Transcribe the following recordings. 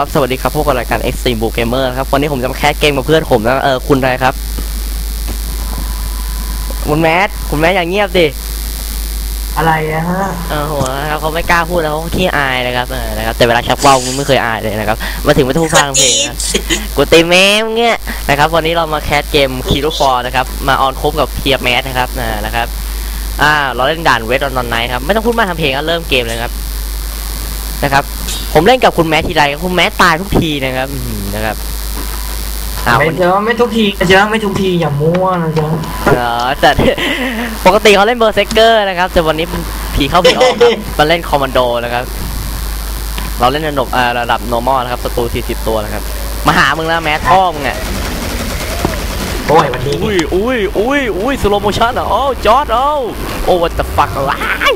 ครับ สวัสดีครับ พวกกับรายการ Extreme Book Gamer นะครับ วันนี้ผมจะมาแคสเกมกับเพื่อนผมนะ เออ คุณอะไรครับ คุณแมท คุณแมทอย่างเงียบดิ อะไรอะฮะเออโหนะครับเขาไม่กล้าพูดแล้วเขาขี้อายนะครับ เออ นะครับ แต่เวลาชักว่าวมึงไม่เคยอายเลยนะครับ มาถึงไม่ต้องฟังเพลงนะกูตีแม่มึงเนี่ยนะครับ วันนี้เรามาแคสเกมคีรูฟอร์นะครับ มาออนคบกับเพียแมทนะครับนะนะครับ อ่า เราเล่นด่านเวทออนนอนไนครับ ไม่ต้องพูดมากทำเพลงก็เริ่มเกมเลยครับ นะครับ ผมเล่นกับคุณแมททีไรคุณแมทตายทุกทีนะครับอื้อหือนะครับอ่าไม่วันเจอไม่ทุกทีเจอไม่ทุกทีอย่ามั่วนะเจอเออแต่ ปกติเขาเล่นเบอร์เซกเกอร์นะครับ แต่วันนี้ผีเข้าผีออกครับมาเล่นคอมมานโดนะครับ เราเล่นระดับอ่าระดับ normal นะครับศัตรู40 ตัวนะครับ มาหามึงแล้วแมทพ่อมึงอะโอ้ยวันนี้อุ้ยอุ้ยอุ้ยอุ้ยสโลโมชั่นอะโอ้จอร์ดโอ้โอ้ what the fuck ว้าย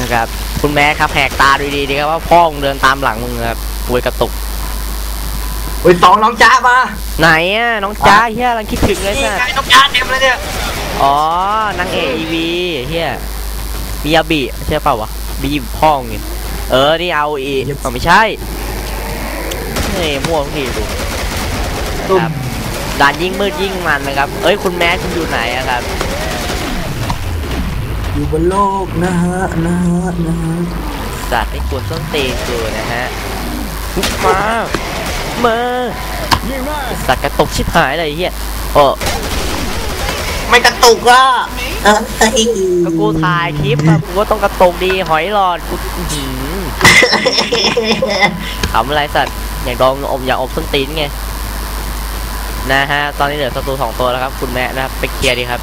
นะครับ คุณแม่ครับแหกตาดูดีๆดีครับว่าพ่อมึงเดินตามหลังมึงครับป่วยกระตุกอุ้ยสองน้องจ้ามาไหนอะน้องจ้าเฮียกำลังคิดถึงเลยนี่สัสไงน้องจ้าเต็มเลยเนี่ยอ๋อนางเอกอีวีเฮียมียาบิใช่เปล่าวะบีพ่องนี่เออนี่เอาอีอ๋อไม่ใช่เฮ้ยม่วงทีดูตุ่มครับด่านยิ่งมืดยิ่งมันนะครับ เอ้ยคุณแม่คุณอยู่ไหนอะครับ อยู่บนโลกนะฮะนะฮะนะฮะสัตว์ที่ควรต้นตีนกูนะฮะมามาสัตว์กระตุกชิบหายเลยไอ้เฮียโอ้ไม่กระตุกอะก็กูถ่ายคลิปอะกูก็ต้องกระตุกดีหอยหลอดกูหือทำอะไรสัตว์อยากโดนอมอยากอมส้นตีนไงนะฮะตอนนี้เหลือศัตรูสองตัวแล้วครับ คุณแม่นะครับไปเคลียร์ดีครับ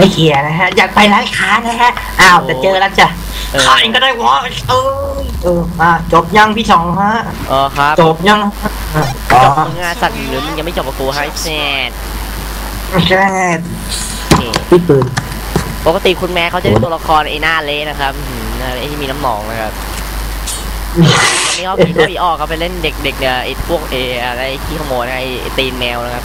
ไม่เคลียร์นะฮะ อยากไปร้านค้านะฮะ อ้าวจะเจอแล้วจ้ะเออ ขายก็ได้วะเออเอออะจบยังพี่สองฮะเออครับจบยังอะอ๋อจบมึงอะสัตว์หรือมึงยังไม่จบกับกูให้แซดใช่นี่พี่ปืน ปกติคุณแม่เขาจะเล่นตัวละครไอ้หน้าเละนะครับอื้อหือไอ้ที่มีน้ำหนองนะครับอันนี้เขาผีเขาอีออกเขาไปเล่นเด็กๆเนี่ยไอ้พวกเออะไรไอ้ขี้ขโมยนะไอ้ไอ้ตีนแมวนะครับ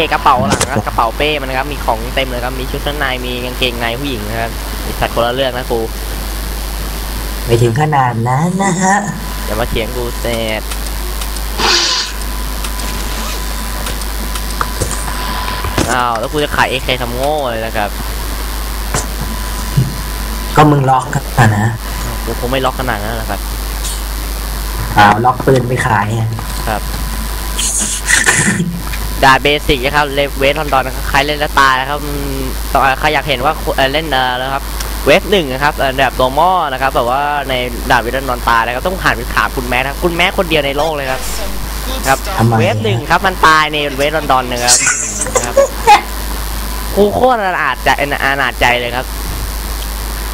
สังเกตกระเป๋าหลังนะกระเป๋าเป้มันนะครับ มีของเต็มเลยครับ มีชุดชั้นใน มีกางเกงในผู้หญิงนะครับไอ้สัตว์คนละเรื่องนะกูไม่ถึงขนาดนั้นนะฮะอย่ามาเถียงกูเสร็จอ้าวแล้วกูจะขายเอเคทำโง่เลยนะครับก็มึงล็อกกันนะกูคงไม่ล็อกขนาดนั้นหรอกครับอ้าวล็อกปืนไปขายอะครับ ด่าเบสิกนะครับเลเวทลอนดอนนะครับใครเล่นแล้วตายนะครับอืมต่อใครอยากเห็นว่าเอ่อเล่นเอ่อแล้วครับเวฟหนึ่งนะครับเอ่อแบบตัวมอนะครับแบบว่าในด่านเวทลอนดอนตายนะครับต้องหันไปถามคุณแม่นะครับคุณแม่คนเดียวในโลกเลยครับครับทำไมเวฟหนึ่งครับมันตายในเวทลอนดอนนะครับนะครับครูโคตรอนาจใจอนาจใจเลยครับ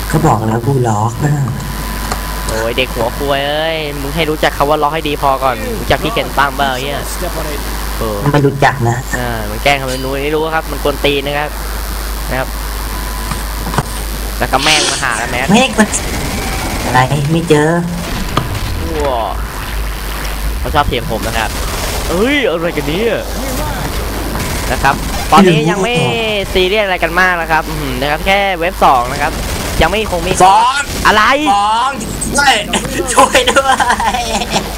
เขาบอกแล้วกูล็อกนะโอ้ยเด็กหัวควยเอ้ยมึงให้รู้จักคำว่าล็อกให้ดีพอก่อนรู้จักพี่เคนตั้งเปล่าเฮีย เออไม่รู้จักนะอ่ามันแกล้งทำเป็นรู้ไม่รู้ครับ มันกวนตีนนะครับ นะครับ แล้วก็แม่งมาหาแล้วแม่เมฆมันอะไรไม่เจอว้าเขาชอบเถียงผมนะครับเอ้ยอะไรกันเนี่ยนะครับ ตอนนี้ยังไม่ซีเรียสอะไรกันมากนะครับอืมนะครับ แค่เว็บสองนะครับ ยังไม่คงมีสองอะไรสอง ช่วยช่วยด้วย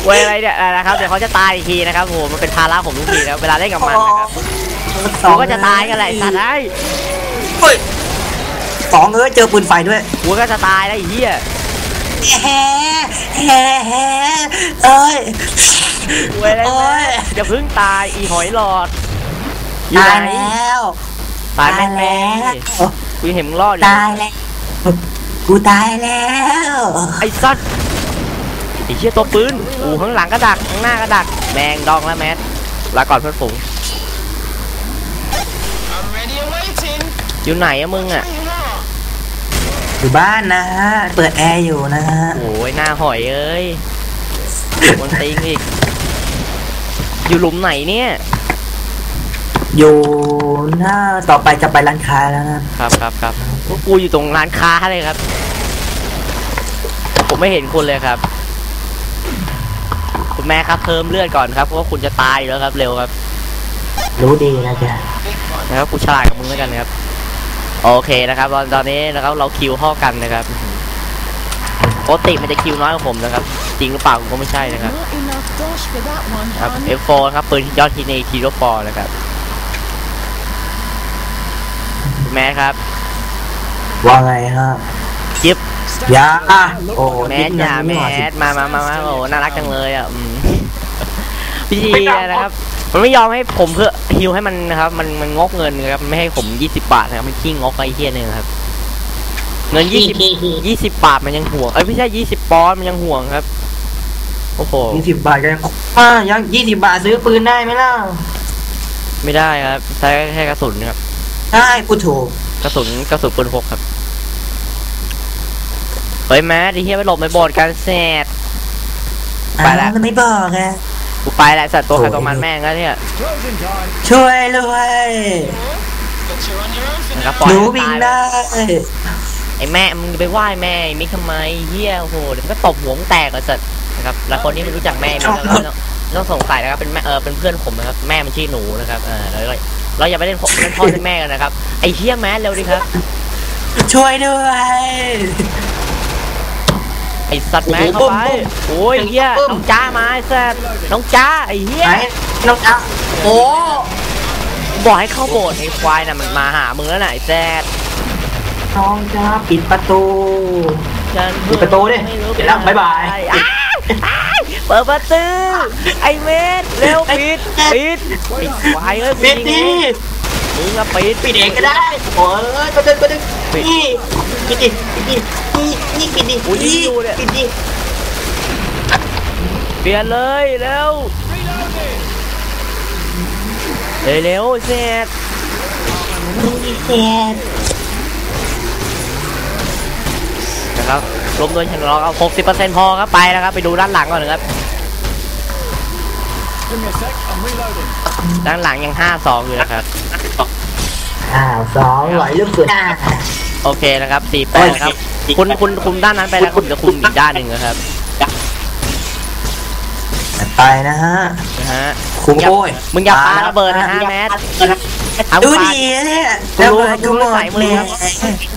เวยอะไรเนี่ยนะครับเดี๋ยวเขาจะตายอีกทีนะครับโหมันเป็นภาระผมทุกทีแล้วเวลาเล่นกับมันนะครับกูก็จะตายกันแหละไอ้สัตว์ไอ้ยเฮ้ยสองเอ้ยเจอปืนไฟด้วยกูก็จะตายแล้วไอ้เหี้ยแฮ่แฮ่แฮ่เอ้ยเวยอะไรโอ๊แม่ยอย่าเพิ่งตายอีหอยหลอดอยู่ตาไหนยแล้วตายแม่งแม่แล้วกูเห็นมึงรอดอยู่ ตายแล้ว กูตายแล้ว ไอ้สัตว์ไอ้เชี่ยตัวปืนอูข้างหลังก็ดักข้างหน้าก็ดักแมงดองแล้วแมทลาก่อนเพื่อนฝูง I'm ready and waiting. อยู่ไหนอะมึงอะ Bring it on. อยู่บ้านนะฮะ เปิดแอร์อยู่นะฮะ โอ้ยหน้าหอยเอ้ยมันติงอีก อยู่หลุมไหนเนี่ย อยู่หน้าต่อไปจะไปร้านค้าแล้วนะครับครับครับพวกกูอยู่ตรงร้านค้าเลยครับ ผมไม่เห็นคุณเลยครับ คุณแม่ครับเพิ่มเลือดก่อนครับเพราะว่าคุณจะตายอยู่แล้วครับ เร็วครับ รู้ดีนะจ๊ะนะครับกูฉลาดกับมึงแล้วกันนะครับโอเคนะครับตอนตอนนี้นะครับเราคิวเข้ากันนะครับปกติมันจะคิวน้อยกว่าผมนะครับ จริงหรือเปล่าผมก็ไม่ใช่นะครับ Not enough dosh for that one, ครับ hon. F4 ครับปืนที่ยอดฮิตในคีโรฟอร์นะครับ คุณแม่ครับ ว่าไงฮะจิ๊บยาอะโอ้แมนิสดอย่านึงแมไม่หวานสิสมามามามาโอ้น่ารักจังเลยอะอืมพี่ชีนะครับ มันไม่ยอมให้ผมเพื่อฮิวให้มันนะครับ มันมันงกเงินนะครับไม่ให้ผมยี่สิบบาทนะครับมันขี้งกไอ้เหี้ยนึงครับ เงินยี่สิบยี่สิบบาทมันยังห่วงเอ้ยไม่ใช่ยี่สิบปอนด์มันยังห่วงครับโอ้โหยี่สิบบาทก็ยังอะยังยี่สิบบาทซื้อปืนได้ไหมล่ะ ไม่ได้ครับ ใช้แค่กระสุนครับ ใช่กูถูกกระสุนกระสุนปืนพกครับ เฮ้ยแม่ดิเฮียไปหลบไปโบดกันแซดไปละอะไม่บอกไงกูไปแหละสัตว์ตัวใครตัวมันแม่งแล้วเนี่ยช่วยด้วยนะครับปล่อยหนูให้บินตายได้ไอ้แม่มึงไปไหว้แม่ไอ้มิกทำไมเฮียโอ้โหเดี๋ยวมันก็ตบหัวมึงแตกอะสัตว์นะครับแล้วคนที่ไม่รู้จักแม่มิกแล้วก็ต้องต้องสงสัยนะครับเป็นแม่เออเป็นเพื่อนผมนะครับแม่มันชื่อหนูนะครับเออเรา เราอย่าไปเล่นเล่นพ่อเล่นแม่กันนะครับ ไอ้เฮียแม่เร็วดิครับ ช่วยด้วย ไอ้สัตว์แม่โอ้โหเข้าไปบึ้มโอ้ยเฮียบึ้มน้องจ้ามาไอ้สัตว์น้องจ้าไอ้เฮียไหนน้องจ๊ะโอ้บอกให้เข้าโบสถ์ไอ้ควายน่ะมันมาหามึงแล้วน่ะไอ้แซดน้องจ๊ะปิดประตูฉันปิดประตูดิไม่รู้เดี๋ยวนะบ๊ายบายอ้อ้าย เปิดประตูไอ้เมธเร็วปิดปิดปิดควายเอ้ยปิดดิมึงอะปิดปิดเองก็ได้โอ้ยประตูประตูปิดนี่ปิดดิปิดดินี่นี่ปิดดิอุ๊ยนี่ดูเนี่ยปิดดิเปลี่ยนเลยเร็วเร็วเร็วเสร็จนี่เสียน ครับรวมโดยฉันรอเอาหกสิบเปอร์เซ็นต์พอครับไปแล้วครับไปดูด้านหลังก่อนนะครับด้านหลังยังห้าสองอยู่นะครับอ้าวสองไหวลูกเสืออ่าโอเคนะครับสี่แปดนะครับ คุณคุณคุมด้านนั้นไปแล้วผมจะคุมอีกด้านหนึ่งนะครับ ไปนะฮะนะฮะ คุมโอ้ยมึงอย่าปาระเบิดนะฮะแมทเอาดูปาดีเนี่ยกูรู้ระเบิดกูรู้หมดใส่มือครับ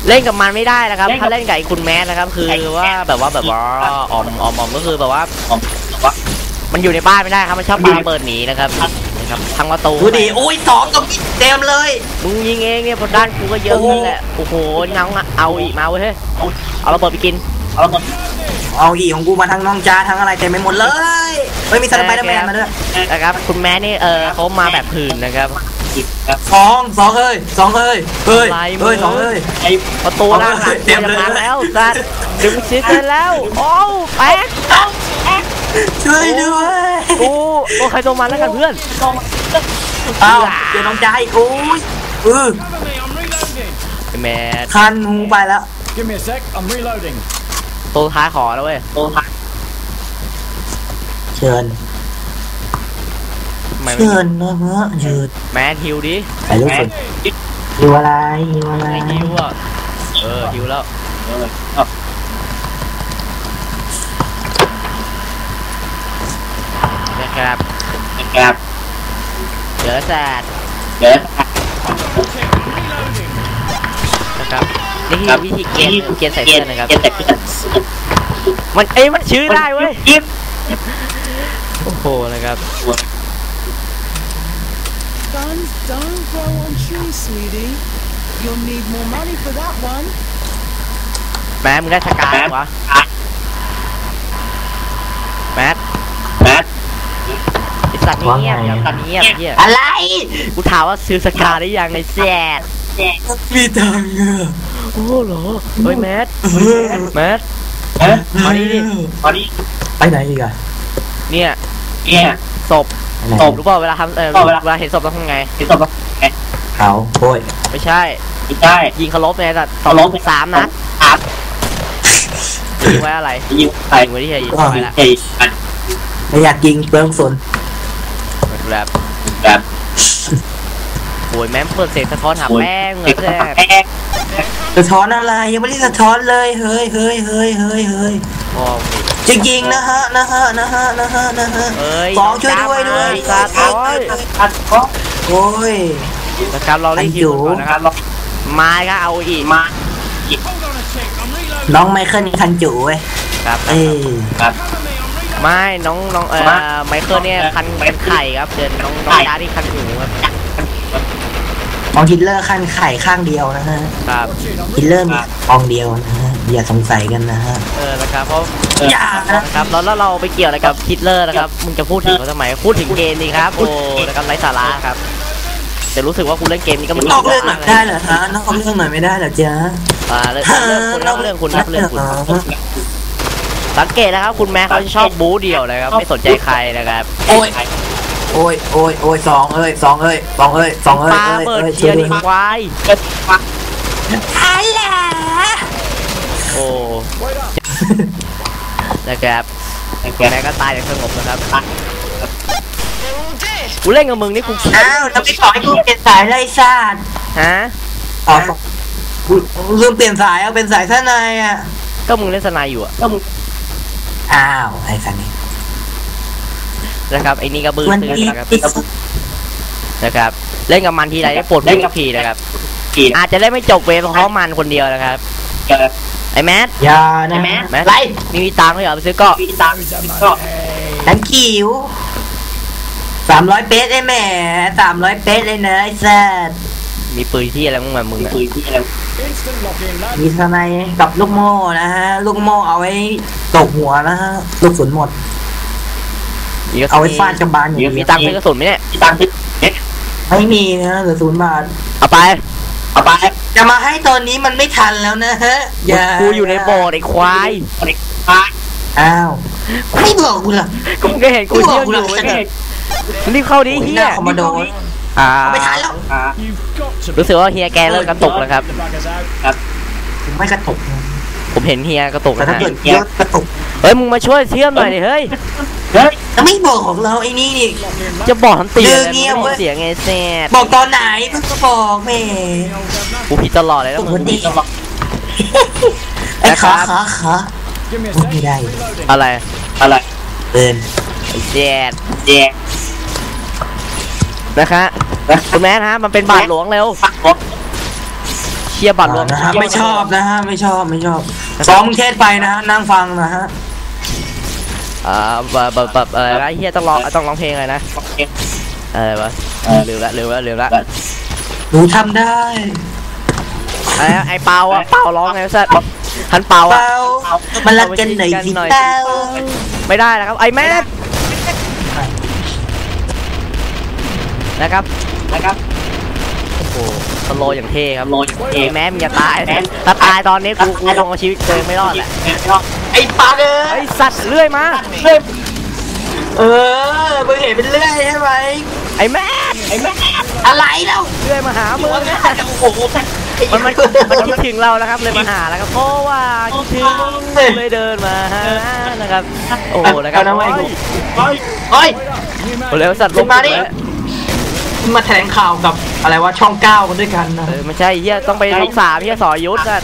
เล่นกับมันไม่ได้นะครับถ้าเล่นกับไอ้คุณแมทนะครับ คือว่าแบบว่าแบบว่าออมออมออมก็คือแบบว่ามันอยู่ในบ้านไม่ได้ครับมันชอบปาระเบิดหนีนะครับนะครับทั้งประตูดูดีโอ้ยสองกับเต็มเลยมึงยิงเองเนี่ยบนด้านกูก็เยอะนั่นแหละโอ้โหน้องอะเอาอีกมาเว้ยเฮ้ยเอาระเบิดไปกินเอา อีของกูมาทั้งน้องจ้าทั้งอะไรเต็มไปหมดเลยเฮ้ยมีสไปเดอร์แมนมาด้วยนะครับคุณแม่นี่เออเขามาแบบผื่นนะครับสองสองเอ้ยสองเอ้ยเฮ้ยอะไรมึงเฮ้ยสองเอ้ยประตูด้านหลังเต็มเลยจะพังแล้วสัตว์ดึงชิดกันแล้วโอ้วแป๊กช่วยด้วยกูตัวใครตัวมันแล้วกันเพื่อนเอ้าเจอน้องจ้าอีกโอ้ยเออไอ้แมทคันหูไปแล้ว Give me a sec, I'm reloading. ตัวท้ายขอแล้วเว้ยเชิญทำไมไม่เชิญนะฮะหยุดแมทฮิวดิไปลูกสุดหิวอะไรหิวอะไรไอ้ฮิวอะเออฮิวแล้วนะครับครับเดี๋ยวแซดเดี๋ยวนะครับ นี่คือวิธีเกมเกมใส่เสื้อนะครับ มันเอ้ยมันชื่อได้เว้ยยิบโอ้โหนะครับ Guns don't grow on trees, sweetie. You'll need more money for that one. แมทมึงได้สกายเหรอวะแมทแมทไอสัตว์นี่เงียบว่าไงไอ้สัตว์นี่เงียบเฮียอะไร กูถามว่าซื้อสกาได้ยังไอ้แซดมีตังค์อะ โอ้เหรอเฮ้ยแมทแมทมานี่ดิมานี่ไปไหนอีกอะเนี่ยเนี่ยศพไหนศพรู้เปล่าเวลาทำเออเวลาเห็นศพต้องทำไงเขาโอ้ยไม่ใช่ไม่ใช่ยิงเคารพไงแต่ตเคารพสามนัดครับยิงไว้อะไรยิงไปยิงไว้ที่ไหนยิงก็ไปละไม่อยากยิงเปลืองสนแบบแบบ โอ้ยแม่งเปิดเสียงสะท้อนหาแป้งเหรอแซ่บสะท้อนอะไรยังไม่ได้สะท้อนเลยเฮ้ยเฮ้ยเฮ้ยเฮ้ยเฮ้ยพ่อมึงจะยิงนะฮะนะฮะนะฮะนะฮะนะฮะเอ้ยสองช่วยด้วยด้วยสัตว์โอ้ยโอ้ยนะครับเราเล่นคิวก่อนนะครับไม้ก็เอาอีกมา Hold on a sec, I'm reloading. น้องไมเคิลคันจูเว้ยครับเออไม่น้องน้องเอ่อไมเคิลเนี่ยคันคันไข่ครับเดินน้องน้องจ้าที่คันหูครับ ของฮิตเลอร์คันไข่ข้างเดียวนะฮะครับฮิตเลอร์มีฟองเดียวนะฮะอย่าสงสัยกันนะฮะเออนะครับเพราะอย่านะนะครับแล้วแล้วเราไปเกี่ยวอะไรกับฮิตเลอร์นะครับมึงจะพูดถึงเขาทำไมพูดถึงเกมดีครับโอ้นะครับไร้สาระครับแต่รู้สึกว่าคุณเล่นเกมนี้ก็ไม่นอกเรื่องหน่อยไม่ได้เหรอฮะนอกเรื่องหน่อยไม่ได้เหรอจ๊ะอ่าเรื่องเรื่องคุณเรื่องคุณครับเรื่องคุณสังเกตนะครับคุณแม่เขาจะชอบบู๊เดี่ยวเลยครับไม่สนใจใครนะครับโอ้ย โอ้ยโอ้ยโอ้ยสองเอ้ยสองเอ้ยสองเอ้ยสองเอ้ยปาเอ้ยเบิดเอ้ยเชียร์ดิควายอะไรโอ้นะครับแม่ก็ตายอย่างสงบนะครับกูเล่นกับมึงนี่กูอ้าวแล้วไม่ขอให้กูเปลี่ยนสายไรซาดฮะอ๋อกูลืมเปลี่ยนสายเอาเป็นสายท่านในอะก็มึงเล่นสนายอยู่อะอ้าวไอ้สันนี่ นะครับไอ้นี่ก็บื้อมันตื้ออีนะครับอีกนะครับ เล่นกับมันทีไรได้ปวดหัวทุกทีนะครับอาจจะเล่นไม่จบเวฟเพราะมันคนเดียวนะครับไอ้แมทอย่านะแมทไรมีมีตังค์ให้เหรอไปซื้อเก็นังคิวสามร้อยเป๊ะได้แหม่สามร้อยเป๊ะเลยนะไอ้สัสมีปืนที่อะไรมึงมามึงอะ Instant lock in, lad. มีทนายกับลูกโม่นะฮะ ลูกโม่เอาไว้ตกหัวนะฮะ ลูกสุนหมดมีกระสุน เอาไว้ฟาดกระบาลอย่างมีเดียวตังค์ซื้อกระสุนไหมเนี่ยไม่มีนะเหลือศูนย์บาทเอาไปจะมาให้ตอนนี้มันไม่ทันแล้วนะฮะอย่ากูอยู่ในโบสถ์ไอ้ควายอ้าวไม่บอกกูเหรอกูก็เห็นกูเที่ยวอยู่ไอ้เนี่ยรีบเข้าดิเฮีหยน้าคอมโมโดอ่าไม่ทันแล้ว You've got to รู้สึกว่าเฮียแกเริ่มกระตุกแล้วครับ the buggers out. ผมไม่กระตุกนะผมเห็นเฮียกระตุกแต่นะถ้าฮะเกิดเยอะกระตุกเฮ้ยมึงมาช่วยเชื่อมหน่อยดิเฮ้ย จะไม่บอกของเราไอ้นี่นี่ จะบอกทันตีเดิเลยนเงียบไม่เว้ได้ย เสียงไงแซ่ดบอกตอนไหนเพิ่งจะบอกแหม่กูผิดตลอดเลยนะปมึกงติไอ้ขาขาขา Give me a พูด sec. ไม่ได้ Reloading. อะไรเดินไอ้แซ่ดนะคะคุณแม่นะฮะมันเป็นบาทหลวงเร็วเชียร์บาทหลวงนะฮะไม่ชอบนะฮะไม่ชอบไม่ชอบซ้อมเทศไปนะฮะนั่งฟังนะฮะ อ่าแบบแบบอะไรนะเฮียต้องร้องต้องร้องเพลงอะไรนะอะไรวะลืมละลืมละลืมละหนูทำได้ไอ้ไอ้เปาอะเปาร้องไงสัตว์ฮันเปาอะล่ามาลักกันหน่อยสิเปาไม่ได้นะครับไอ้แม่นะครับนะครับ โลว์อย่างเท่ครับไอ้แม่มึงอย่าตายนะถ้าตายตอนนี้กูกูคงเอาชีวิตตัวเองไม่รอดแหละไอ้ปลาเอ้ไอ้ยสัตว์เลื่อยมาเออมึงเห็นเป็นเรื่อยใช่ไหมไอ้แม่ไอ้แม่อะไรแล้วเลื่อยมาหามึงโอ้โหมันมันมันคิดถึงเราแล้วครับเลยมาหาแล้วครับเพราะว่าคิดถึงเลยเดินมาหานะครับโอ้โหนะครับเอาน้ำไว้กูโอ้ยเฮ้ย New man. โอ้เร็วสัตว์ลขึ้งนมาดิแล้ว มาแถลงข่าวกับอะไรวะช่องเก้ากันด้วยกันนะเออไม่ใช่เฮียต้องไปลูกสามเฮียสอยุทธอะ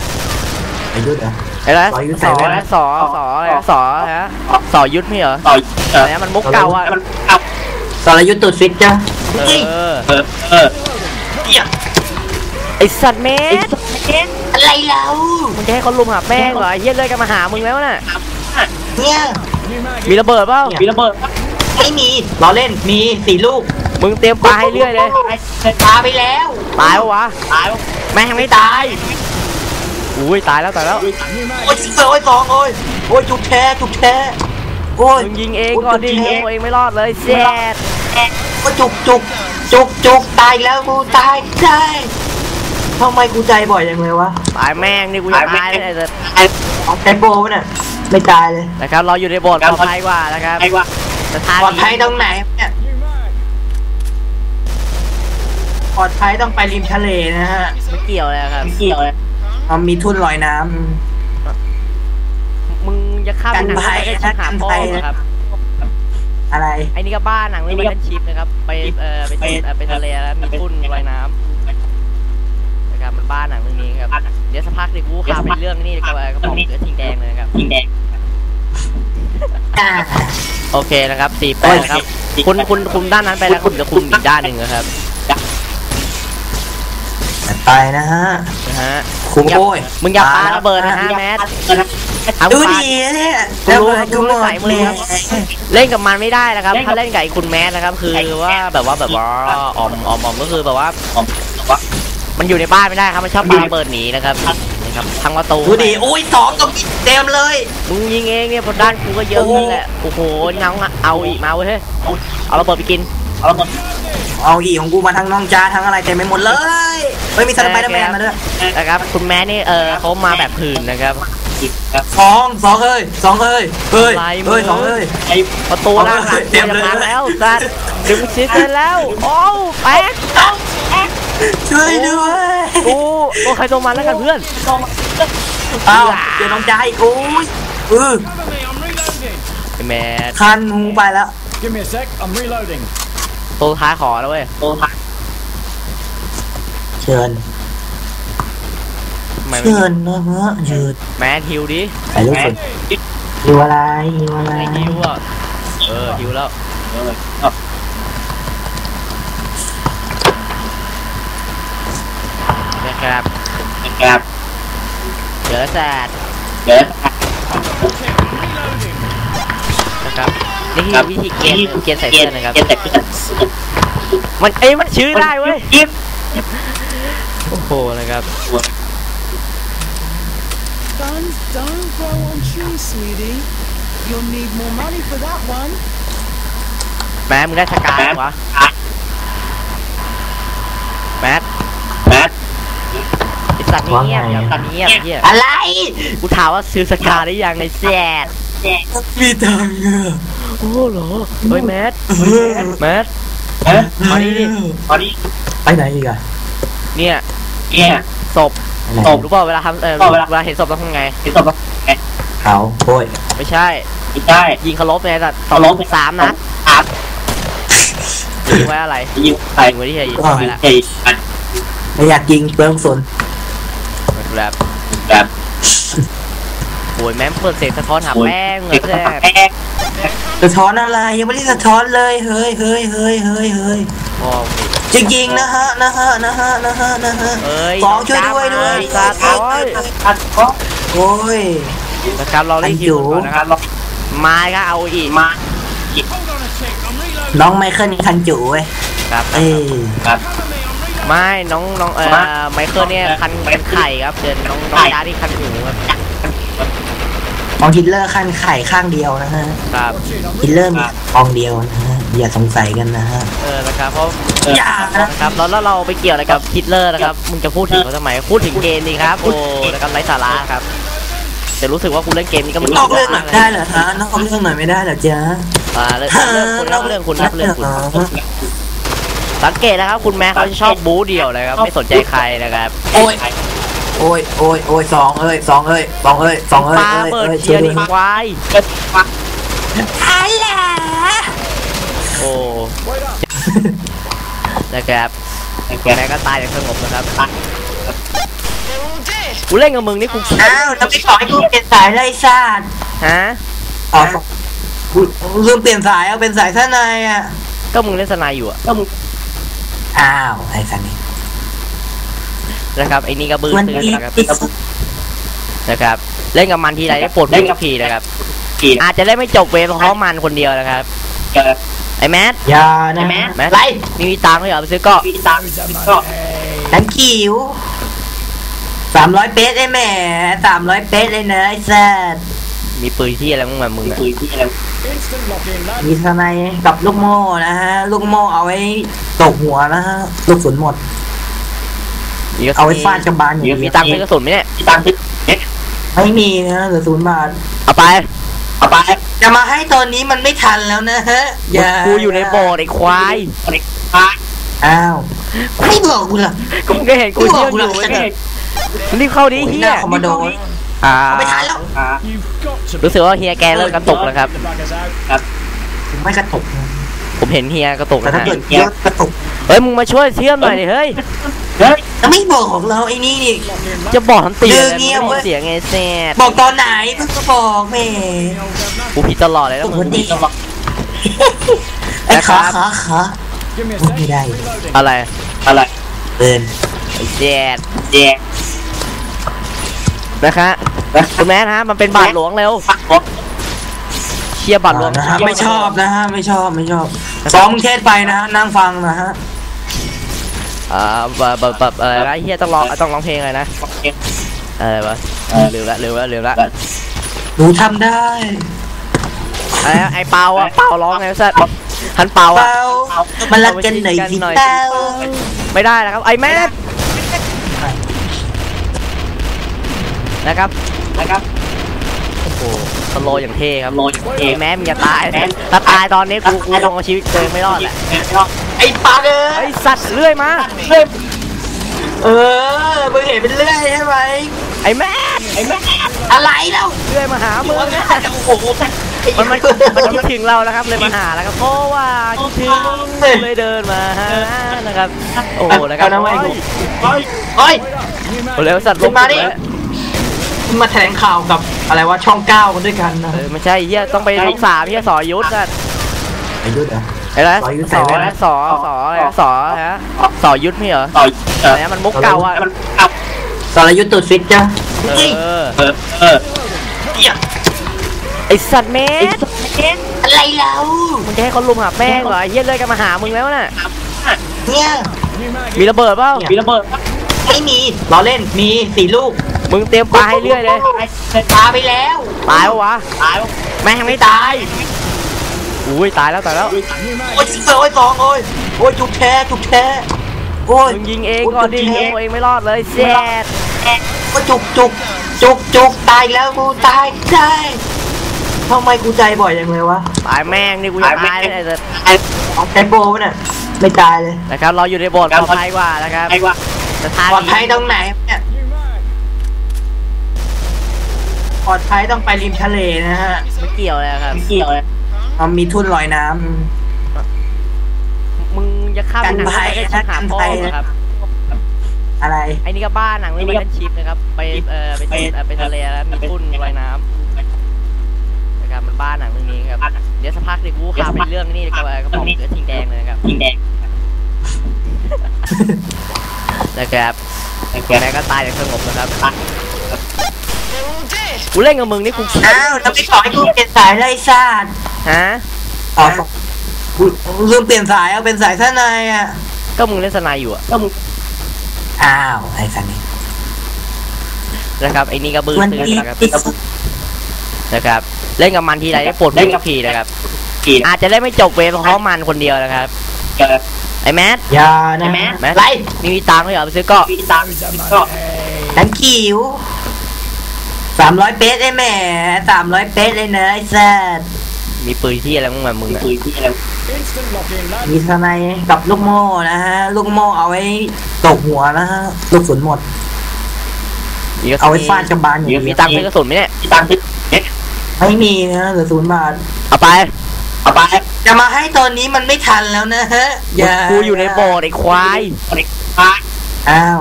ไอ้ยุทธเหรอไอ้ไรสอยุทธสใส่อแว่นนะ สอสออะไรนะสออะไรนะสอยุทธไม่เหรออะไรนะมันมุกเก่าอะสรยุทธตุดฟิตจ้ะเออเหี้ยไอสัตว์เมสอะไรแล้วมึงจะให้เขาลุมหาแป้งเหรอไอ้เฮียเลยกันมาหามึงแล้วน่ะเนี่ย New mag. มีระเบิดเปล่ามีระเบิด ไม่มีล้อเล่นมีสี่ลูกมึงเตรียมปลาให้เรื่อยเลยปาไปแล้ว ตายปะวะ ตายแม่งไม่ตาย อุ้ยตายแล้วตายแล้ว New mag. โอ้ยโอ้ยสองโอ้ยโอ้ยจุกแท้จุกแท้โอ้ยมึงยิงเองก่อนดิยิงเองไม่รอดเลยแซ่ดโอ้ยจุกจุกจุกจุกตายแล้วกูตายตายทำไมกูใจบ่อยจังเลยวะ ตายแม่งนี่กูจะตายเลยไอ้สัตว์ของแตงโมปะเนี่ยไม่ตายเลยนะครับเราอยู่ในโบสถ์ปลอดภัยกว่านะครับ สถานปลอดภัยตรงไหนเนี่ย New mag. ปลอดภัยต้องไปริมทะเลนะฮะไม่เกี่ยวเลยครับเกี่ยวเลยมันมีทุ่นลอยน้มึงจะข้ามไปหนังกันภัยไปชิปหาพ่อกันภัยนะครับำอะไรไอ้นี่ก็บ้านหนังเรื่องกันชิปนะครับ ไปเอ่อไปเอ่อไปทะเลแล้วมีทุ่นลอยน้ำนะครับมันบ้านหนังเรื่องนี้ครับเดี๋ยวสักพักเดี๋ยวกูข้ามไปเรื่องนี่กระกระป๋องเสือทิงแดงเลยนะครับอ่า โอเคนะครับสี่แปดนะครับ คุณคุณคุมด้านนั้นไปแล้วผมจะคุมอีกด้านหนึ่งนะครับจัดไปนะฮะนะฮะคุ้มโอ้ยมึงอย่าปาระเบิดนะฮะแมททำดูปาดีนะเนี่ยกูรู้ระเบิดกูหมดกูรู้ใส่มืเลอครับยเล่นกับมันไม่ได้นะครับ ถ้าเล่นกับไอ้คุณแมทนะครับ คือว่าแบบว่าแบบว่าออมออมออมก็คือแบบว่ามันอยู่ในบ้านไม่ได้ครับมันชอบปาระเบิดหนีนะครับนะ ครับทั้งประตูดูดีโอ้ยสองกับเต็มเลยมึงยิงเองเนี่ยบนด้านกูก็เยอะนั่นแหละโอ้โหเงาอะเอาอีกมาเว้ยเฮ้ยเอาระเบิดไปกินเอาอีของกูมาทั้งน้องจ้าทั้งอะไรเต็มไปหมดเลยเฮ้ยมีสไปเดอร์แมนมาด้วยนะครับคุณแม่นี่เออเขามาแบบผื่นนะครับสองสองเอ้ยสองเอ้ยเอ้ยอะไรมึงเอ้ยสองเอ้ยประตูล่างหลังเต็เต็มมเลยมาแล้วสัตว์ดึงชิดเลยแล้วโอ้แป๊ก ช่วยด้วยกูตัวใครตัวมันแล้วกันเพื่อนเอ้าเจอน้องจ้าอีกโอ้ยเออ Cover me, I'm reloading. ไอ้แม่คันหูไปแล้ว Give me a sec, I'm reloading. ตัวท้ายขอแล้วเว้ยเชิญทำไมไม่เชิญนะฮะยืดแม่ฮิวดิไปลูกสุดหิวอะไรหิวอะไรไอ้ฮิวอะเออฮิวแล้ว นะครับครับเดี๋ยวแซดเดี๋ยวนะครับนี่คือวิธีเกณฑ์เกณฑ์ใส่เสื้อนะครับเกณฑ์ใส่เสื้อมันเอ้ยมันชื่อได้เว้ยยิบโอ้โหนะครับ Guns don't grow on trees, sweetie. You'll need more money for that one. แม่มึงได้สกายเหรอวะแมท แมท ไอสั ตว์นี่เงียบไอ้สัตว์นี่เงียบเงียบอะไรกูถามว่าซื้อสกาได้ยังไงแซดมีตังค์อะโอ้เหรอเฮ้ยแมทแมทเอ๊ะมานี่ดิตอนนี้ไปไหนอีกอะเนี่ยเนี่ยศพไปไหนศพรู้เปล่าเวลาทำเออเปล่าเวลาเวลาเห็นศพต้องทำไงที่ตบไงเขาโอ้ยไม่ใช่ไม่ได้ยิงเคารพไงแต่เขาล้มสามนัดสามยิงไว้อะไรยิงใส่ยิงไว้ที่ไหนยิงอ่าไปละเฮ้ยมันไม่อยากยิงเปลืองสน แบบแบบโอ้ยแม่งเปิดเสียงสะท้อนหาแป้งเหมืเด็อกนแซดแป้งสะท้อนอะไรยังไม่ได้สะท้อนเลยเฮ้ยเฮ้ยเฮ้ยเฮ้ยเฮ้ยพ่อจริงๆนะฮะนะฮะนะฮะนะฮะนะฮะเอ้ยสองช่วยด้วยด้วยสัตว์โอ้ยอัดก็โอ้ยนะครับเราได้คิวก่อนนะครับไม้ก็เอาอีกมา Hold on a tick, I'm reloading. น้องไมเคิลคันจูเว้ยครับเอ้ยครับ ไม่น้องน้องเอ่อมาไมเคิลเนี่ยคันคันไข่ครับเดินน้องน้องจ้าที่คันหูครับของฮิตเลอร์คันไข่ข้างเดียวนะฮะครับฮิตเลอร์มีฟองเดียวนะฮะอย่าสงสัยกันนะฮะเออนะครับเพราะอย่านะนะครับแล้วแล้วเราไปเกี่ยวอะไรกับฮิตเลอร์นะครับมึงจะพูดถึงเขาทำไมพูดถึงเกมดีครับโอ้นะครับไร้สาระครับแต่รู้สึกว่ากูเล่นเกมนี้ก็ไม่นอกเรื่องหน่อยไม่ได้เหรอฮะนอกเรื่องหน่อยไม่ได้เหรอจ๊ะอ่าเรื่องเรื่องคุณครับเรื่องคุณครับเรื่องคุณ สังเกตนะครับคุณแม่เขาจะชอบบู๊เดี่ยวเลยครับไม่สนใจใครนะครับโอ้ยโอ้ยโอ้ยโอ้ยสองเอ้ยสองเอ้ยสองเอ้ยสองเอ้ยปาเอ้ยเบิดเอ้ยเชียร์ดิควายอะไรโอ้นะครับแม่ก็ตายอย่างสงบนะครับกูเล่นกับมึงนี่กูอ้าวแล้วไม่บอกให้กูเปลี่ยนสายเลยซาดฮะอ๋อกูลืมเปลี่ยนสายเอาเป็นสายท่านในอะก็มึงเล่นสนายอยู่อะ อ้าวไอ้สันนี่นะครับไอ้นี่ก็บื้อมันตื้ออีนะครับอีกนะครับ เล่นกับมันทีไรได้ปวดหัวทุกทีนะครับ กี่อาจจะได้ไม่จบเวฟเพราะมันคนเดียวนะครับเจอไอ้แมทอย่านะแมทไรมีมีตังค์ให้เหรอไปซื้อเก็พี่ตังก็นันคิวสามร้อยเป๊ะเลยแหม่สามร้อยเป๊ะเลยนะไอ้สัส มีปืนที่อะไรมึงมามึงอะคุยที่อะไร Instant lock in, lad. มีทนายกับลูกโม่นะฮะ ลูกโม่เอาไว้ตกหัวนะฮะ ลูกฝนหมดมีกระสุนเอาไว้ฟาดกระบาลอย่างมีเดียวตังค์ซื้อกระสุนไหมเนี่ยพี่ตังที่เนี่ยไม่มีนะเหลือศูนย์บาท เอาไป เอาไป จะมาให้ตอนนี้มันไม่ทันแล้วนะฮะ อย่ากูอยู่ในโบสถ์ไอ้ควายเด็กมาอ้าวไม่บอกกูเหรอกูก็เห็นกูเที่ยวอยู่กูบอกกูไอ้แล้วเนี่ยรีบเข้าดิเฮีหน้ายคอมมานโด อ่าไม่ทันแล้ว อ่า You've got to รู้สึกว่าเฮียแกเริ่มกระตุกแล้วครับ The buggers out. ผมไม่กระตุกนะผมเห็นเฮียกระตุกแต่นะถ้าฮะเกิดเยอะกระตุกเฮ้ยมึงมาช่วยเชื่อมหน่อยดิเฮ้ยเฮ้ยแล้วไม่บอกของเราไอ้นี่นี่ Lock in, lad. จะบอกทันตีเดิเลยนเงียบไม่เว้ได้ย เสียงไงแซดบอกตอนไหนเพิ่งจะบอกแหม่กูผิดตลอดเลยนะปมึกงติไอ้ขาขาขา Give me a Oh, sec. yeah. Reloading. อะไรอะไรเดินไอ้เจ็ดแย่ นะคะคุณแม่ฮะมันเป็นบาทหลวงเร็วปักบอกเชียร์บาทหลวงนะฮะไม่ชอบนะฮะไม่ชอบไม่ชอบซ้อมเทศไปนะฮะนั่งฟังนะฮะอ่าแบบแบบแบบอะไรนะเฮียต้องร้องต้องร้องเพลงอะไรนะเก็บอะไรวะลืมละลืมละลืมละหนูทำได้อะไรนะไอเปาอะเปาร้องไงสัตว์ฮันเปาเปอะล่ามารักกันหน่อยสิเปล่าไม่ได้นะครับไอแม่ นะครับนะครับโอ้โหสโลว์อย่างเท่ครับโรยเอไอแม่มึงอย่าตายถ้าตายตอนนี้กูกูคงเอาชีวิตตัวเองไม่รอดแหละไอ้ปากเอ้ไอยสัตว์เลื่อยมาเออมึงเห็นเป็นเรื่อยใช่ไหมไอแม่อะไรแล้วเลื่อยมาหามึงโอ้โหมันมันมันคิดถึงเราแล้วครับเลยมาหาแล้วครับเพราะว่าคิดถึงเลยเดินมาหานะครับโอ้โหนะครับโอ้ยเฮ้ยเฮ้ยโอ้เร็วสัตว์ลงมาดิเลย มาแถลงข่าวกับอะไรวะช่องเก้ากันด้วยกันนะเออไม่ใช่เฮียต้องไปลูกสามเฮียสอยุทธอะไอ้ยุทธอะไอ้ไรสอยุทธสใส่อแว่นนะสอสออะไรนะสออะไรนะสอยุทธไม่เหรอต่อยเออะอไรนะมันมุกเก่าอะมันอับสรยุทธตุดฟิตจ้ะเออเออเออไอสัตว์แม่งอะไรแล้วมึงจะให้เขาลุมหาแป้งเหรอไอ้เฮียเลยกันมาหามึงแล้วน่ะเนี่ยมีระเบิดเปล่ามีระเบิดไม่มีล้อเล่นมีสี่ลูก มึงเตรียมปลาให้เรื่อยเลยปาไปแล้ว ตายปะวะ ตายแม่งไม่ตาย อุ้ยตายแล้วตายแล้ว โอ้ยโอ้ยสองโอ้ยโอ้ยจุกแท้จุกแท้โอ้ยมึงยิงเองก่อนดิยิงตัวเองไม่รอดเลยเสียดโอ้ยจุกจุกจุกจุกตายแล้วกูตายได้ทำไมกูใจบ่อยจังเลยวะ ตายแม่งนี่กูจะตายเลยแต่ของแทโบปะเนี่ยไม่ตายเลยนะครับเราอยู่ในโบสถ์ปลอดภัยกว่านะครับไอ้ว่าสถานปลอดภัยตรงไหนเนี่ย ปลอดภัยต้องไปริมทะเลนะฮะไม่เกี่ยวเลยครับเกี่ยวเลยมันมีทุ่นลอยน้มึงจะข้ามไปหนังกันภัยไปชิปหาพ่อกันภัยเหรอครับำอะไรไอ้นี่ก็บ้านหนังเรื่องเป็นชิปนะครับ ไปเอ่อไปเอ่อไปทะเลแล้วมีทุ่นลอยน้ำนะครับมันบ้านหนังเรื่องนี้ครับเดี๋ยวสักพักเดี๋ยวกูข่าวเป็นเรื่องนี่กระกระป๋องเกลือทิ้งแดงเลยนะครับยิงแดงนะครับไอ้แกแกก็ตายอย่างสงบนะครับ กูเล่นกับมึงนี่กูอ้าวแล้วไม่ขอให้กูเปลี่ยนสายเลยซาดฮะอ๋อกูลืมเปลี่ยนสายเอาเป็นสายท่านในอะก็มึงเล่นสนายอยู่อะก็มึงอ้าวไอ้สันนี่นะครับไอ้นี่ก็บื้อมันตื้อดีนะครับที่สุดนะครับ เล่นกับมันทีไรได้ปวดหัวทุกทีนะครับกี่อาจจะเล่นไม่จบเวรเพราะมันคนเดียวนะครับเกิดไอ้แมทอย่านะแมทไรมีมีตังค์ไหมเหรอไปซื้อเก็มีตังค์ก็ดันคิว สามร้อยเป๊ะได้แหม่สามร้อยเป๊ะเลยนะไอ้สัสมีปืนที่อะไรมึงมามึงอะคุยที่อะไร Instant lock in, lad. มีทนายกับลูกโม่นะฮะ ลูกโม่เอาไว้ตกหัวนะฮะลูกฝนหมดมีกระสุนเอาไว้ฟาดกระบาลอย่างมีนี้ตังค์ซื้อกระสุนไหมเนี่ยมีตังค์ที่เนี่ยไม่มีนะเหลือศูนย์บาทเอาไปเอาไปจะมาให้ตอนนี้มันไม่ทันแล้วนะฮะอย่ากูอยู่ในโบสถ์ไอ้ควายเอาเด็กมาอ้าว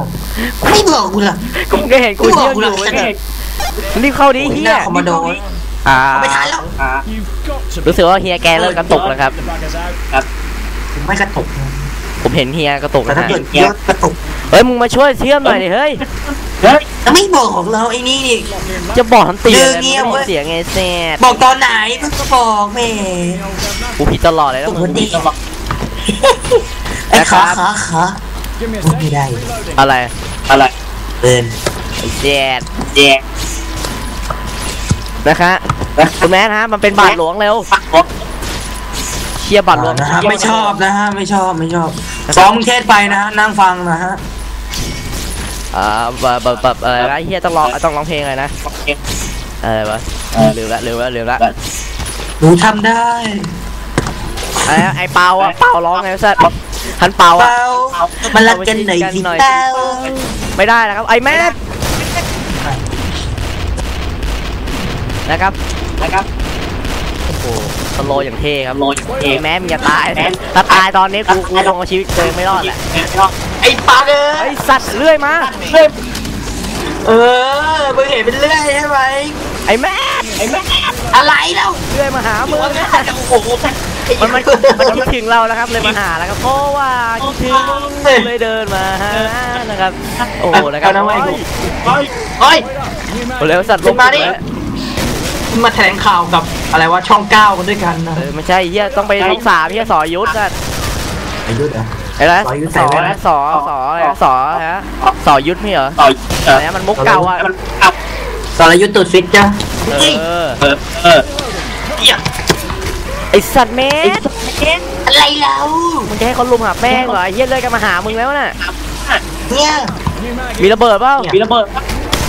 ไม่บอกกูเหรอกูก็เห็นกูเที่ยวอยู่ กูบอกกูไว้เลยเนี่ยรีบเข้าดิหเฮีน้ายคอมมานโดอ่าไม่ทันแล้วอ่า You've got to รู้สึกว่าเฮียแกเริ่มกระตุกแล้วครับ The buggers out. ผมไม่กระตุกนะผมเห็นเฮียกระตุกแต่นะถ้าฮะเกิดเยอะกระตุกเฮ้ยมึงมาช่วยเชื่อมหน่อยดิเฮ้ยเฮ้ยแล้วไม่บอกของเราไอ้นี่นี่ Lock in, lad. จะบอกทันตีเลยเรื่องเงีไม่ยบเว้ยได้เสียงไงแซ่บบอกตอนไหนเพิ่งจะบอกแหม่กูผิดตลอดเลยนะปมึกงติไอ้ขาขาขา Give me a Oh, sec. did I? Reloading. อะไรอะไรเดินไอ้แจ๊ดแย่ นะคะคุณแม่ฮะมันเป็นบาทหลวงเร็วปักบอกเชียร์บาทหลวงนะฮะไม่ชอบนะฮะไม่ชอบไม่ชอบซ้อมเทศไปนะฮะนั่งฟังนะฮะอ่าแบบแบบแบบอะไรนะเฮียต้องร้องต้องร้องเพลงอะไรนะเก็บอะไรวะลืมละลืมละลืมละหนูทำได้อะไรนะไอเปาอะเปาร้องไงสัตว์ฮันเปาเปอะล่ามารักกันหน่อยสิเปล่าไม่ได้นะครับไอแม่ นะครับนะครับโอ้โหสโลว์อย่างเท่ครับโรยเอไอแม่มึงอย่าตายถ้าตายตอนนี้กูกูคงเอาชีวิตตัวเองไม่รอดแหละไอ้ปากเอ้ไอยสัตว์เลื่อยมาเออมึงเห็นเป็นเรื่อยใช่ไหมไอแม่อะไรแล้วเลื่อยมาหามึงโอ้โหมันมันมันคิดถึงเราแล้วครับเลยมาหาแล้วครับเพราะว่าคิดถึงเลยเดินมาหานะครับโอ้นะครับเอาน้ำไว้โอ้ยเฮ้ยเฮ้ยโอ้แล้วสัตว์ลขึ้งนมาดิแล้ว มาแถลงข่าวกับอะไรวะช่องเก้ากันด้วยกันนะเออไม่ใช่เฮียต้องไปลูกสามเฮียสอยุทธน่ะอายุทธ์เหรอไอ้ไรสอยุทธสใส่อแว่นสอสออะไรนะสอฮะสอยุทธไม่เหรอต่อยเออะอไรนะมันมุกเก่าอะมันเอาสรยุทธ์ตุดฟิตจ้ะเออเออเออเหี้ยไอสัตว์เมสอะไรแล้วมึงจะให้เขาลุมหาแป้งเหรอไอ้เฮียเลยกันมาหามึงแล้วน่ะเนี่ย New mag. มีระเบิดเปล่ามีระเบิด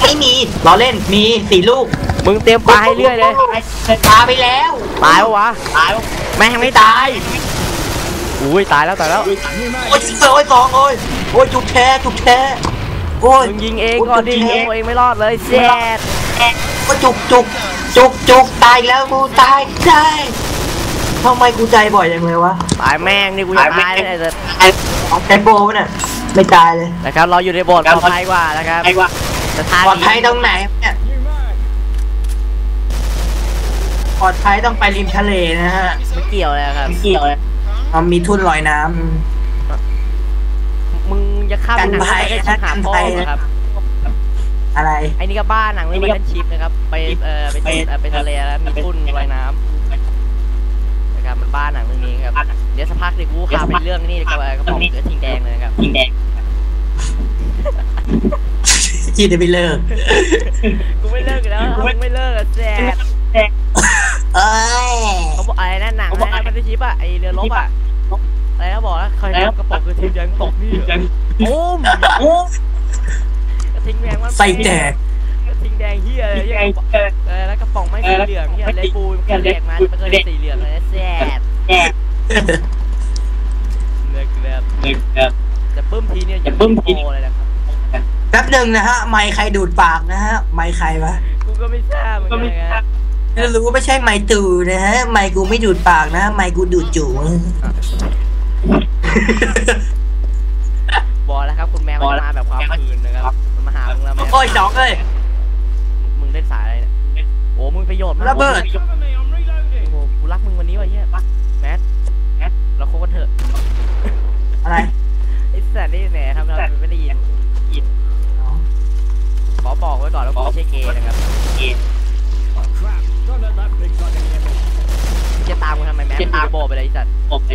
ไม่มีล้อเล่นมีสี่ลูก มึงเตรียมปลาให้เรื่อยเลยปาไปแล้วตายปะวะตายแล้วแม่งไม่ตาย อุ้ยตายแล้วตายแล้ว New โอ้ย mag. โอ้ยสองโอ้ยโอ้ยจุกแช่จุกแช่โอ้ยมึงยิงเองก่อนดิยิงตัวเองไม่รอดเลยแซดโอ้ยจุกจุกจุกจุกตายอีกแล้วกูตายตายทำไมกูใจบ่อยจังเลยวะตายแม่งนี่กูจะตายเลยแต่ไอ้ของไอโบวะเนี่ยไม่ตายเลยนะครับเราอยู่ในโบสถ์ปลอดภัยกว่านะครับไอ้วะแต่ทางปลอดภัยตรงไหนเนี่ย New mag. ปลอดภัยต้องไปริมทะเลนะฮะไม่เกี่ยวเลยครับเกี่ยวเลยเอามีทุ่นลอยน้มึงจะข้ามหนังไปได้ชิปหาพ่อครับำอะไรไอ้นี่ก็บ้านหนังเรื่องมันชิปนะครับ ไปเอ่อไปเอ่อไปทะเลแล้วมีทุ่นลอยน้ำนะครับมันบ้านหนังเรื่องนี้ครับเดี๋ยวสักพักเดี๋ยวกูข่าวไปเรื่องนี้กับกระป๋องกระทิงแดงเลยนะครับยิงแดงจีจะไปเลิก กูไม่เลิกอยู่แล้วถ้ามึงไม่เลิกอะแซดเอ้ ย เขาบอกอะไรนั่นหนังนะมันชิปอะไอเรือรบอะอะไรนะบอกนะใครทำกระป๋องกระทิงแดงตกนี่ยิงแดงโอ้มโอ้กระทิงแดงมันใส่แจกกระทิงแดงเฮียอะไรยิงเฮีแดยงเออเออแล้วกระป๋องไม่สีเหลืองเฮียเลปูมันคือแดกมันมันเคยเป็นสีเหลืองเลยนะแซ่บแย่นะครับหนึ่งเออจะปึ้มทีเนี่ยจะปึ้มทีโเลยนะครับแป๊บหนึ่งนะฮะ ไมค์ใครดูดปากนะฮะ ไมค์ใครวะ กูก็ไม่ทราบเหมือนก็กันไม่นะทค รารับบไม่รู้ว่าไม่ใช่ไมค์ตู่นะฮะ ไมค์กูไม่ดูดปากนะ ไมค์กูดูดจูบอกแล้วครับคุณแมวมันมาแบบความคืนนะครับ มันมาหามึงแล้วแมวโอ้ยสองเลยมึงเล่นสายอะไรเนี่ย โอ้มึงประโยชน์มากระเบิด Cover me. I'm reloading. โอ้โหกูรักมึงวันนี้วะเฮียแมทเราคบกันเถอะ อะไรไอ้สัตว์นี่แหนทำเราไม่ได้ยินขอบอกไว้ก่อนว่ากูไม่ใช่เกย์นะครับ Oh, crap. Don't let that big fucking hear me. มึงจะตามกูทำไมแมทมึงจะโบไปเลยไอ้สัตว์ผมไป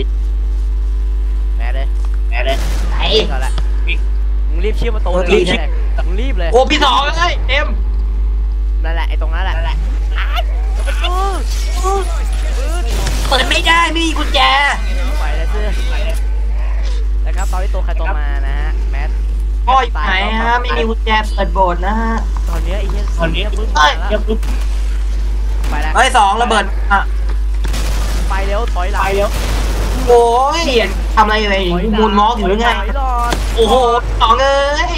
แมทเลยแม่เลยไหนวิ่งก่อนละมึงรีบเชื่อมประตูเลยรีบนั่นแหละมึงรีบเลยโอ้พี่สองเลยเอ็มนั่นแหละไอ้ตรงนั้นแหละอ้ายประตูปืนเปิดไม่ได้ไม่มีกุญแจไปเลยเสื้อนะครับตอนที่ตัวใครตัวมานะฮะแมทพ่ออยู่ไหนฮะไม่มีกุญแจเปิดโบสถ์นะฮะตอนเนี้ยไอ้เหี้ยตอนนี้เหี้ยปุ๊ปึ๊บบมาเอ้ยแล้วเดี๋ยวปุ๊บ ไปแล้ว เฮ้ยสองระเบิดอะไปเร็วถอยหลังไปแล้วโอ้ยทำอะไรอยู่ไอ้ถอยหลังมูนมอกอยู่หรือไงถอยหลอดโอ้โหสองเอ้ย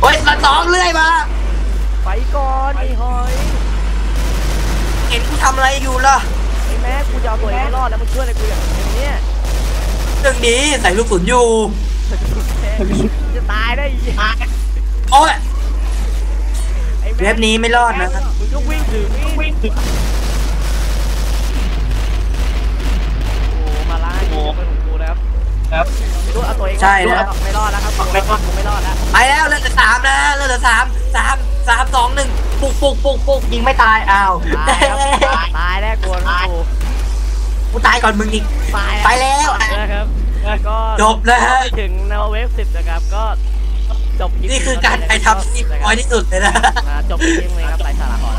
โอ้ยสองเรื่อยมาไปก่อนไอ้หอยเห็นกูทำอะไรอยู่ล่ะไอ้แม่กูจะเอาตัวเองให้รอดแล้วมึงช่วยอะไรกูอย่างเนี้ยเรื่องนี้ใส่ลูกศุนอยู่จะตายได้อีกโอ้ยไอ้แม่ เว็บนี้ไม่รอดนะมึงก็วิ่งถือมีดวิ่งโอ้มาล่าโอ้เป็นของกูนะครับครับไม่รู้เอาตัวเองใช่นะไม่รอดแล้วครับกูไม่รอดกูไม่รอดแล้วไปแล้วเลือดเหลือสามนะเลือดเหลือสามสามสามสองหนึ่งปุกปุกปุกปุกยิงไม่ตายอ้าวตายครับตายแน่กลัวนะกูกูตายก่อนมึงอีกตายไปแล้วนะครับก็จบแล้วฮะไปถึงแนวเวฟสิบนะครับก็ จบลิปนี่คือการไปทำที่น้อยที่สุดเลยนะอ่าจบคลิปเลยครับไร้สาระพอแล้ว